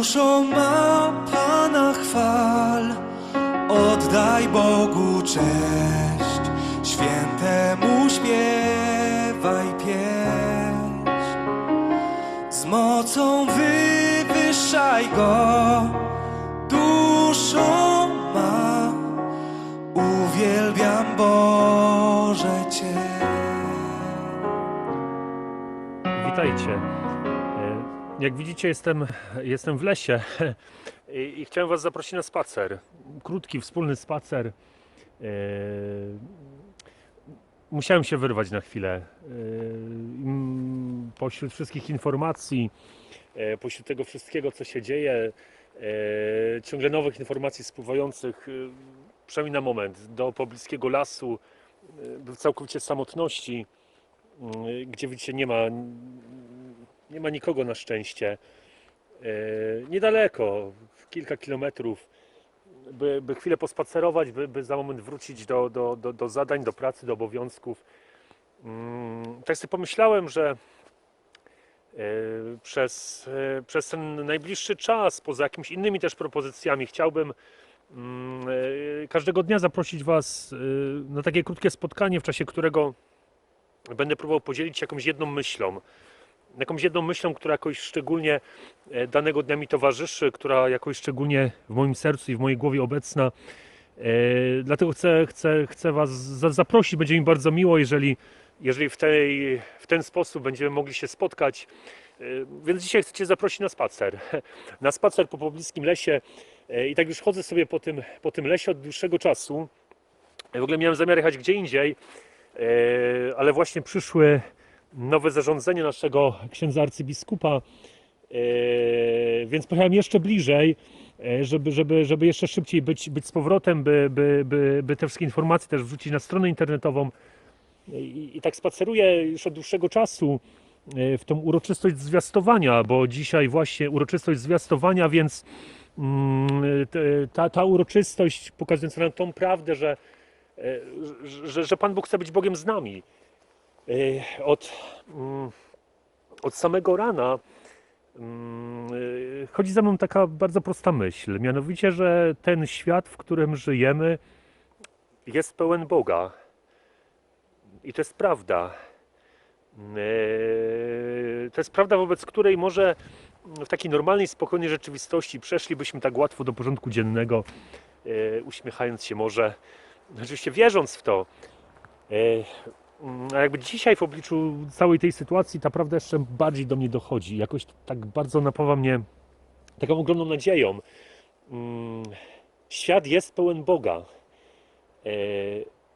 Duszo ma Pana chwal, oddaj Bogu cześć, świętemu śpiewaj pieśń. Z mocą wywyższaj Go, duszą ma, uwielbiam Boże Cię. Witajcie. Jak widzicie, jestem, jestem w lesie i, chciałem Was zaprosić na spacer. Krótki, wspólny spacer. E, Musiałem się wyrwać na chwilę. E, Pośród wszystkich informacji, e, pośród tego wszystkiego, co się dzieje, ciągle nowych informacji spływających, przynajmniej na moment, do pobliskiego lasu, w całkowicie samotności, gdzie widzicie nie ma nie ma nikogo na szczęście. E, niedaleko, kilka kilometrów, by, by chwilę pospacerować, by, by za moment wrócić do, do, do, do zadań, do pracy, do obowiązków. Mm, Tak sobie pomyślałem, że e, przez, e, przez ten najbliższy czas, poza jakimiś innymi też propozycjami, chciałbym mm, każdego dnia zaprosić Was na takie krótkie spotkanie, w czasie którego będę próbował podzielić się jakąś jedną myślą jakąś jedną myślą, która jakoś szczególnie e, danego dnia mi towarzyszy, która jakoś szczególnie w moim sercu i w mojej głowie obecna. E, Dlatego chcę, chcę, chcę Was za- zaprosić. Będzie mi bardzo miło, jeżeli, jeżeli w, tej, w ten sposób będziemy mogli się spotkać. E, Więc dzisiaj chcę Cię zaprosić na spacer. Na spacer po pobliskim lesie. I tak już chodzę sobie po tym, po tym lesie od dłuższego czasu. W ogóle miałem zamiar jechać gdzie indziej, ale właśnie przyszły nowe zarządzenie naszego księdza arcybiskupa, e, więc pojechałem jeszcze bliżej, e, żeby, żeby, żeby jeszcze szybciej być, być z powrotem, by, by, by, by te wszystkie informacje też wrzucić na stronę internetową. I, I tak spaceruję już od dłuższego czasu e, w tą uroczystość zwiastowania, bo dzisiaj właśnie uroczystość zwiastowania, więc mm, ta, ta uroczystość pokazująca nam tą prawdę, że, że, że Pan Bóg chce być Bogiem z nami. E, Od, mm, od samego rana mm, e, chodzi za mną taka bardzo prosta myśl, mianowicie, że ten świat, w którym żyjemy, jest pełen Boga. I to jest prawda. E, To jest prawda, wobec której może w takiej normalnej, spokojnej rzeczywistości przeszlibyśmy tak łatwo do porządku dziennego, uśmiechając się może, oczywiście wierząc w to. A jakby dzisiaj w obliczu całej tej sytuacji ta prawda jeszcze bardziej do mnie dochodzi. Jakoś tak bardzo napawa mnie taką ogromną nadzieją. Mm, Świat jest pełen Boga. E,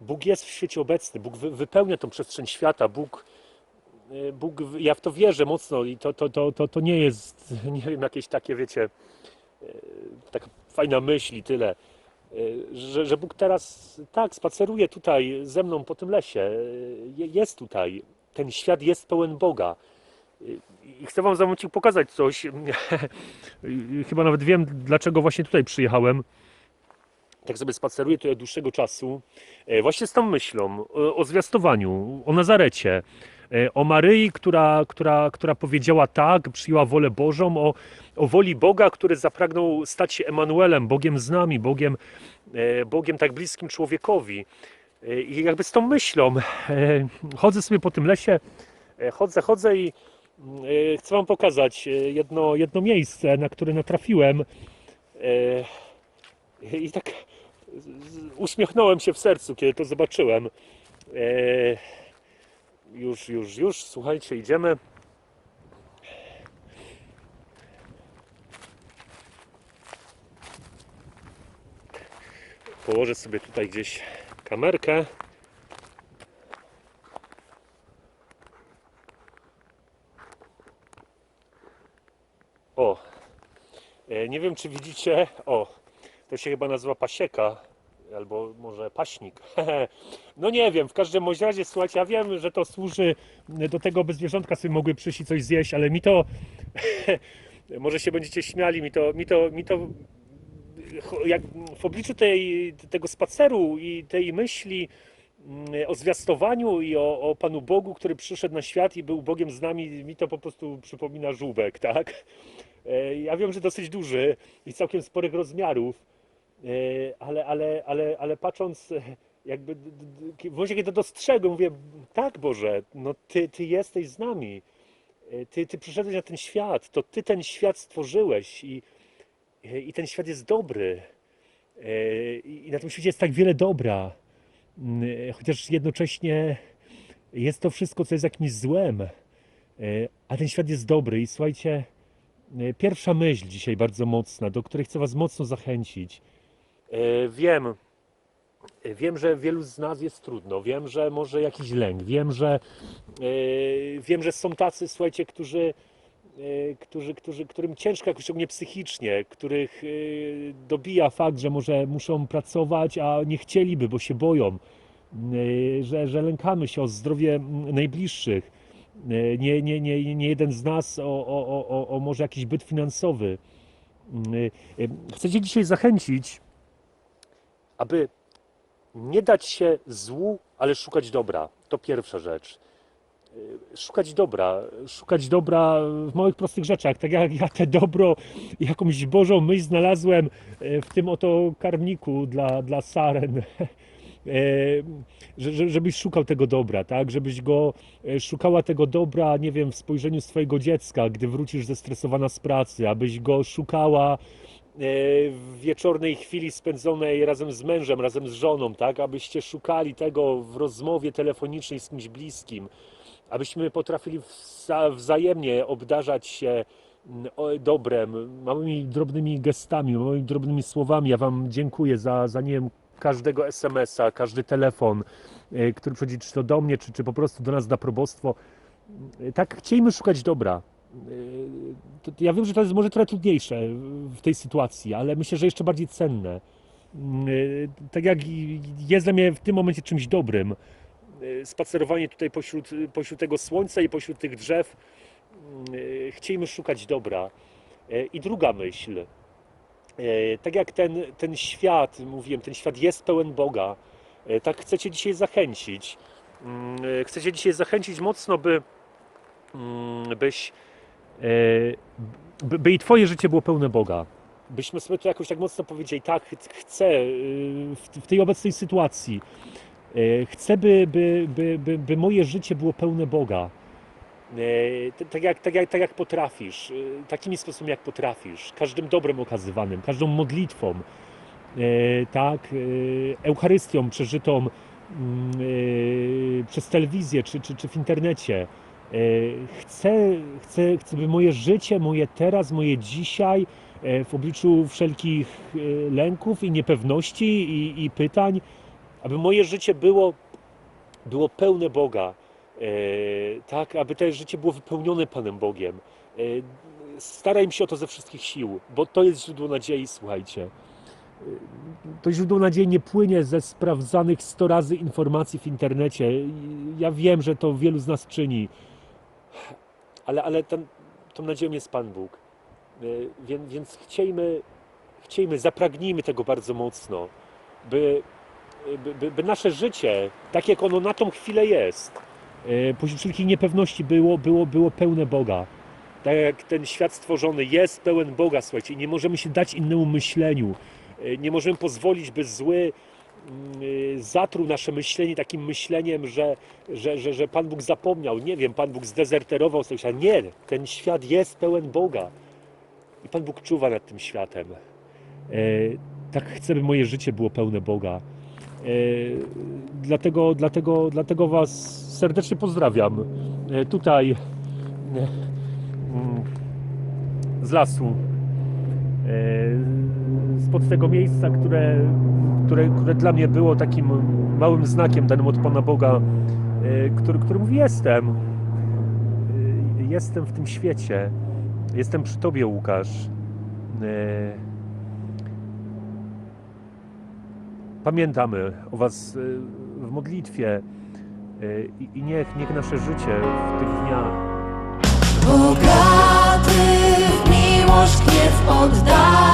Bóg jest w świecie obecny. Bóg wy- wypełnia tą przestrzeń świata. Bóg, e, Bóg ja w to wierzę mocno i to, to, to, to, to nie jest, nie wiem, jakieś takie, wiecie, e, taka fajna myśl i tyle że, że Bóg teraz tak spaceruje tutaj ze mną po tym lesie. Je- Jest tutaj. Ten świat jest pełen Boga. I- I chcę Wam za momencik pokazać coś. Chyba nawet wiem, dlaczego właśnie tutaj przyjechałem. Tak sobie spaceruję tutaj od dłuższego czasu. Właśnie z tą myślą o, o zwiastowaniu, o Nazarecie, o Maryi, która, która, która powiedziała tak, przyjęła wolę Bożą, o, o woli Boga, który zapragnął stać się Emanuelem, Bogiem z nami, Bogiem, e, Bogiem tak bliskim człowiekowi. E, I jakby z tą myślą e, chodzę sobie po tym lesie, e, chodzę, chodzę i e, chcę Wam pokazać e, jedno, jedno miejsce, na które natrafiłem. E, I tak uśmiechnąłem się w sercu, kiedy to zobaczyłem. Już, już, już, słuchajcie, idziemy. Położę sobie tutaj gdzieś kamerkę. O, e, nie wiem czy widzicie, o, to się chyba nazywa pasieka, albo może paśnik. No nie wiem, w każdym razie, słuchajcie, ja wiem, że to służy do tego, by zwierzątka sobie mogły przyjść i coś zjeść, ale mi to, może się będziecie śmiali, mi to, mi to, mi to jak w obliczu tej, tego spaceru i tej myśli mm, o zwiastowaniu i o, o Panu Bogu, który przyszedł na świat i był Bogiem z nami, mi to po prostu przypomina żółbek, tak? E, Ja wiem, że dosyć duży i całkiem sporych rozmiarów, ale, ale, ale, ale patrząc, e, jakby w momencie, kiedy to dostrzegłem, mówię, tak Boże, no Ty, ty jesteś z nami. E, Ty, ty przyszedłeś na ten świat, to Ty ten świat stworzyłeś i, e, i ten świat jest dobry. E, I na tym świecie jest tak wiele dobra, Mm, e, chociaż jednocześnie jest to wszystko, co jest jakimś złem. E, A ten świat jest dobry i słuchajcie, e, pierwsza myśl dzisiaj bardzo mocna, do której chcę Was mocno zachęcić. E, Wiem, e, wiem, że wielu z nas jest trudno, wiem, że może jakiś lęk, wiem, że e, wiem, że są tacy, słuchajcie, którzy, którzy, którzy, którym ciężko jakoś szczególnie psychicznie, których dobija fakt, że może muszą pracować, a nie chcieliby, bo się boją, że, że lękamy się o zdrowie najbliższych. Nie, nie, nie, nie jeden z nas o, o, o, o, może jakiś byt finansowy. Chcę Cię dzisiaj zachęcić, aby nie dać się złu, ale szukać dobra. To pierwsza rzecz. Y, Szukać dobra, szukać dobra w małych, prostych rzeczach. Tak jak ja te dobro, jakąś Bożą myśl znalazłem e, w tym oto karmniku dla, dla saren. E, że- że- Żebyś szukał tego dobra, tak? Żebyś go szukała tego dobra, nie wiem, w spojrzeniu swojego dziecka, gdy wrócisz zestresowana z pracy, abyś go szukała w wieczornej chwili spędzonej razem z mężem, razem z żoną, tak? Abyście szukali tego w rozmowie telefonicznej z kimś bliskim, abyśmy potrafili wza- wzajemnie obdarzać się mm, dobrem, małymi drobnymi gestami, małymi drobnymi słowami. Ja Wam dziękuję za, za nie wiem, każdego SMS-a, każdy telefon, e, który przychodzi czy to do mnie, czy, czy po prostu do nas na probostwo. E, Tak, chcielibyśmy szukać dobra. To- Ja wiem, że to jest może trochę trudniejsze w tej sytuacji, ale myślę, że jeszcze bardziej cenne. E, Tak jak jest dla mnie w tym momencie czymś dobrym, e, spacerowanie tutaj pośród, pośród tego słońca i pośród tych drzew, chcielibyśmy szukać dobra. I druga myśl, tak jak ten, ten świat, mówiłem, ten świat jest pełen Boga, tak chcecie dzisiaj zachęcić. Mm, Chcecie dzisiaj zachęcić mocno, by, mm, byś, by, by i Twoje życie było pełne Boga. Byśmy sobie to jakoś tak mocno powiedzieli, tak, ch- chcę e, w, tej obecnej sytuacji, e, chcę, by, by, by, by, moje życie było pełne Boga. E, Tak jak, tak, jak, tak jak potrafisz, e, takimi sposobami jak potrafisz, każdym dobrem okazywanym, każdą modlitwą, e, tak, e, Eucharystią przeżytą mm, e, przez telewizję czy, czy, czy w internecie. E, Chcę, chcę, chcę, by moje życie, moje teraz, moje dzisiaj, e, w obliczu wszelkich e, lęków i niepewności i, i pytań, aby moje życie było, było pełne Boga. Tak, aby to życie było wypełnione Panem Bogiem. Staraj się o to ze wszystkich sił, bo to jest źródło nadziei, słuchajcie. To źródło nadziei nie płynie ze sprawdzanych 100 razy informacji w internecie. Ja wiem, że to wielu z nas czyni, ale, ale ten, tą nadzieją jest Pan Bóg. E, Więc, więc chciejmy, chciejmy, zapragnijmy tego bardzo mocno, by, by, by, nasze życie, tak jak ono na tą chwilę jest, e, pośród wszelkich niepewności było, było, było pełne Boga. Tak jak ten świat stworzony jest pełen Boga, słuchajcie, nie możemy się dać innemu myśleniu. E, Nie możemy pozwolić, by zły zatruł nasze myślenie takim myśleniem, że, że, że, że Pan Bóg zapomniał. Nie wiem, Pan Bóg zdezerterował coś, a nie, ten świat jest pełen Boga. I Pan Bóg czuwa nad tym światem. E, tak chcę, by moje życie było pełne Boga. E, Dlatego, dlatego, dlatego Was serdecznie pozdrawiam. E, Tutaj mm, z lasu. Spod tego miejsca, które, które, które dla mnie było takim małym znakiem danym od Pana Boga, e, który, który mówi: Jestem. E, Jestem w tym świecie. Jestem przy Tobie, Łukasz. E, Pamiętamy o Was w modlitwie i, niech, niech nasze życie w tych dniach Bogaty w miłość gniew odda